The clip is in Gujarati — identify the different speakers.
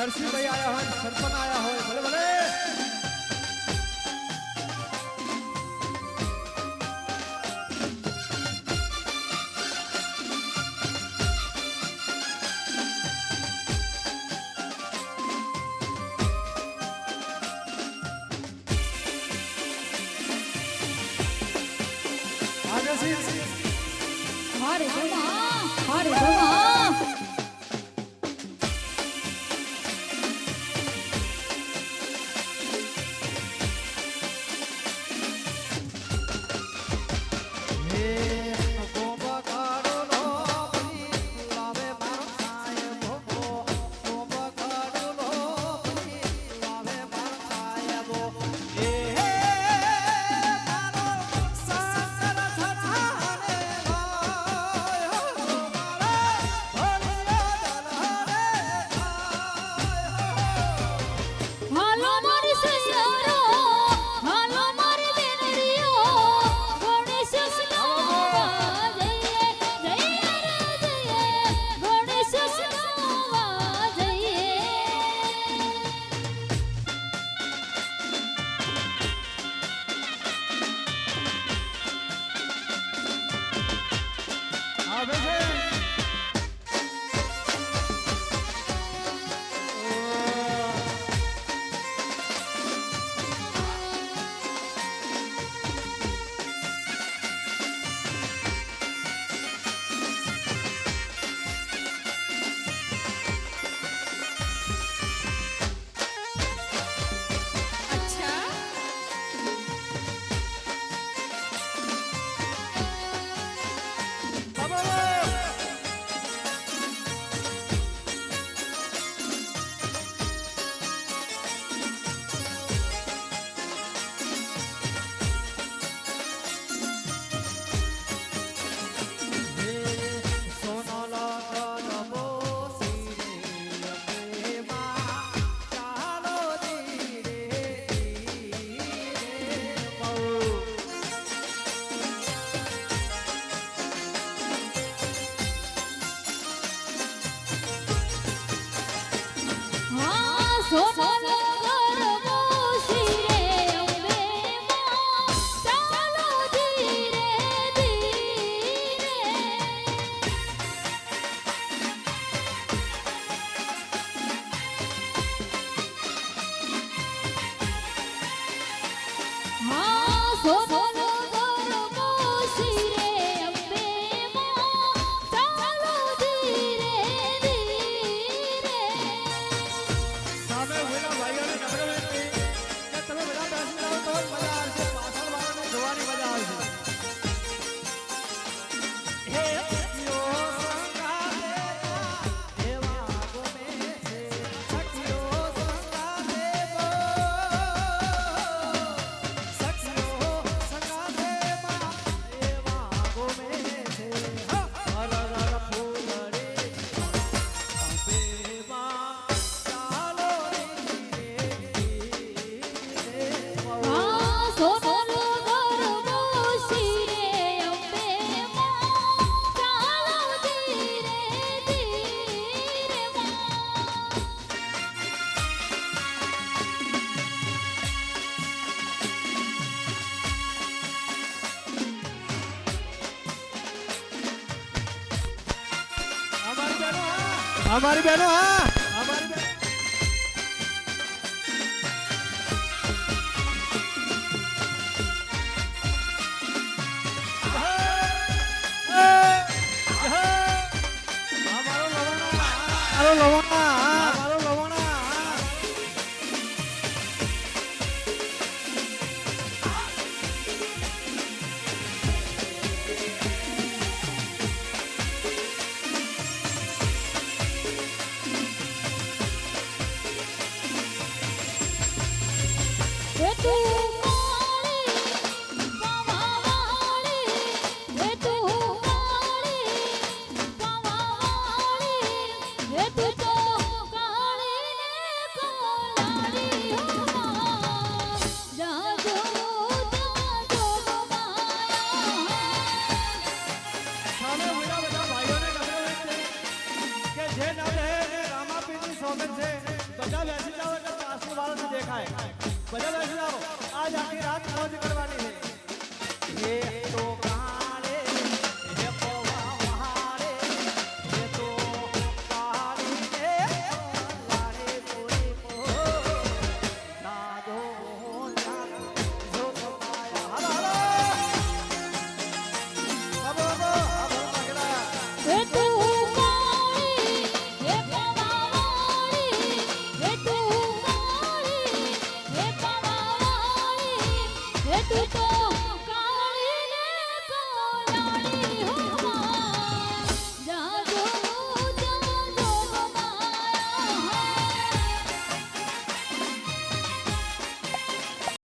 Speaker 1: નરસિંહભાઈ આયા હોય સરપંચ આયા હોય ભલે ભલે.
Speaker 2: હરે ભગવાન હરે
Speaker 1: ભગવાન Oh. Amari Benoit! દેખાય. બધા આજ આખી રાત મોજ કરવાની છે.
Speaker 3: એ તો